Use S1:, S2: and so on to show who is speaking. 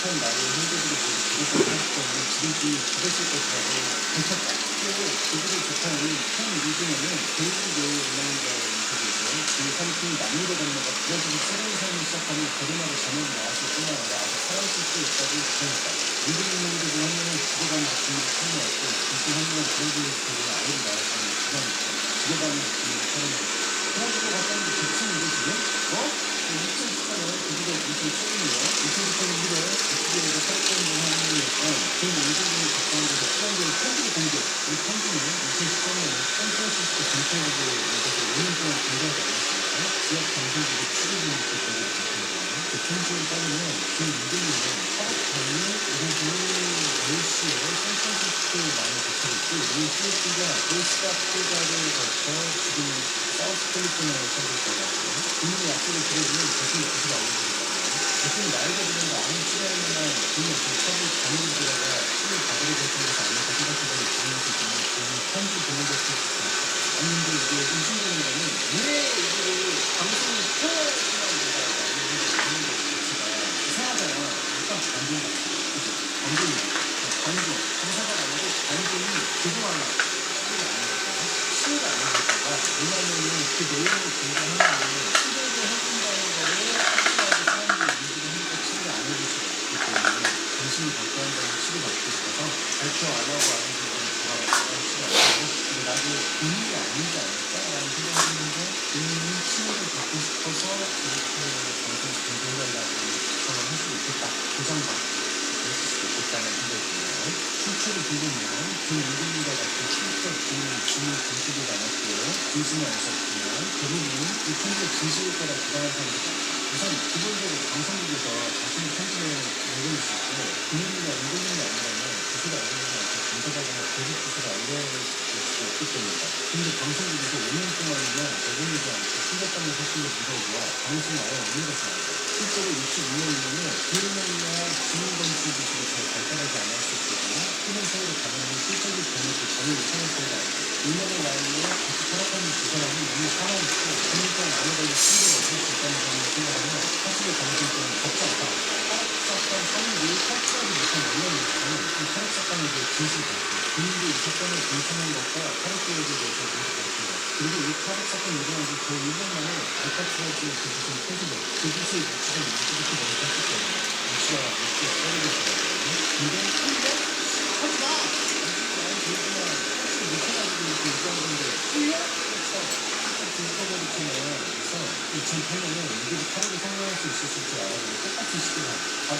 S1: 북한 나라의 형제들이 모두 그것을 하기 때문에 지들끼리 죽었을 것이라고 밝혔다. 그리고 그들의 북한이 현 미중에는 대륙의 운명이라는 적이 있어요. 그 삼촌이 남미로 건너가 그래가지고 새로운 삶을 시작하는 거듭나고 자녀가 나왔을 뿐만 아니라 아직 살아있을 수 있다고 주장했다. 미국 인명들 중 한 명은 죽어가는 작품을 참여했고 둘중 한 명은 그레이드를 데리고 아이를 낳았다는 주장했다. 죽어가는 작품을 촬영했다. 그래가지고 갔다는 게 대충 이게 지금 어? 2014년 그기가 무슨 최근이에요? 2014년 1월 유튜브에서 살았던 분 하는 어, 그 남자분이 작성한 데서 수강자의 편지를 공개 이 편지는 2014년에 샌프란시스코 전체적으로 여기서 5년 동안 공개하지 않았습니다. 지역 취재진이 그 공개를 작성했거든요 그 편지에 따르면 그 이름은 사업 당일 오후 10시에 샌프란시스코에 많이 도착했고 이 CS가 오스카프가를 거쳐 지금 사우스 캘리포니아에 있다고 하고요. 이미 약속을 들어주면 대신 기술 알려주겠다고요 대신 나이가 들면 아무 치료할 만한 돈이 없어 처음에 감옥에 들어가 치료 받으려 결정해 의심되는 거는 왜 이거를 방송을 거 자체가 이상하잖아 일단 반전? 반전이 반전 장사가 아니고 반전이 그동안 치료가 아니었다가 치료가 아니었다가 왜냐면은 그 내용을 공개하면은 치료를 해준다는 거를 확실하게 사람들이 인지를 하니까 치료를 안 해줄 수가 없기 때문에 정신이 발전한다는 치료받고 싶어서 발표 안 하고 안 해주고 돌아갔다가 치료 안 하고 근데 나도 본인이 아니지 않을까라는 생각이 드는데 본인이 치료를 받고 싶어서 이렇게 방송에서 공개해달라고 추천을 할 수도 있겠다 그럴 수도 있겠다는 생각이 드네요 출처를 보면 그 이름과 같은 출처 그 짐을 진실이 않았고요 진심이 않았었고요 대부분 이 편지가 진실일 거라 주장하는 사람들이 많죠 우선 기본적으로 방송국에서 자신의 편지를 내려있을 때 본인이가 인공이 아니라면 기술을 알려주지 않고 감사하 거나 거짓 기술을 알려줄 수 없기 때문이다 근데 방송국에서 5년 동안이나 내보내지 않고 신뢰받는 사실을 믿어보아 방송이 아예 없는 것은 아니다 실제로 65년이면은 기술이나 지능검수 기술이 잘 발달하지 않았을 때고 흐른 세월을 가면은 실적인 변화도 전혀 때가 아니다 1년의 나이에 같이 살아가는 두 사람이 이미 살아있고 9년 동안 아무 관련 친구가 없을 수 있다는 점을 생각하면 사실의 가능성은 적지 않다 사업사건 3일 탈출하지 못한 원론이지만 이 사업사건에 대해 진실을 밝힌다 본인도 이 사건을 공천한 것과 탈옥 계획에 대해서 모두 밝힌다 그리고 이 탈옥 사건 일어난 지그 1년 만에 알카트라즈 그 무슨 표시를 그 위치가 이렇게 너무 했기 때문에 위치와 위치가 떨어져 있거든요 근데 근데 하지 마 나는 저희가 사실 못해가지고 이렇게 얘기한 건데 풀려? 그렇죠 불꺼버리키면 그래서 2008년에 이들이 탈옥을 성공할 수 있었을 줄 알았는데 똑같은 시기가 바다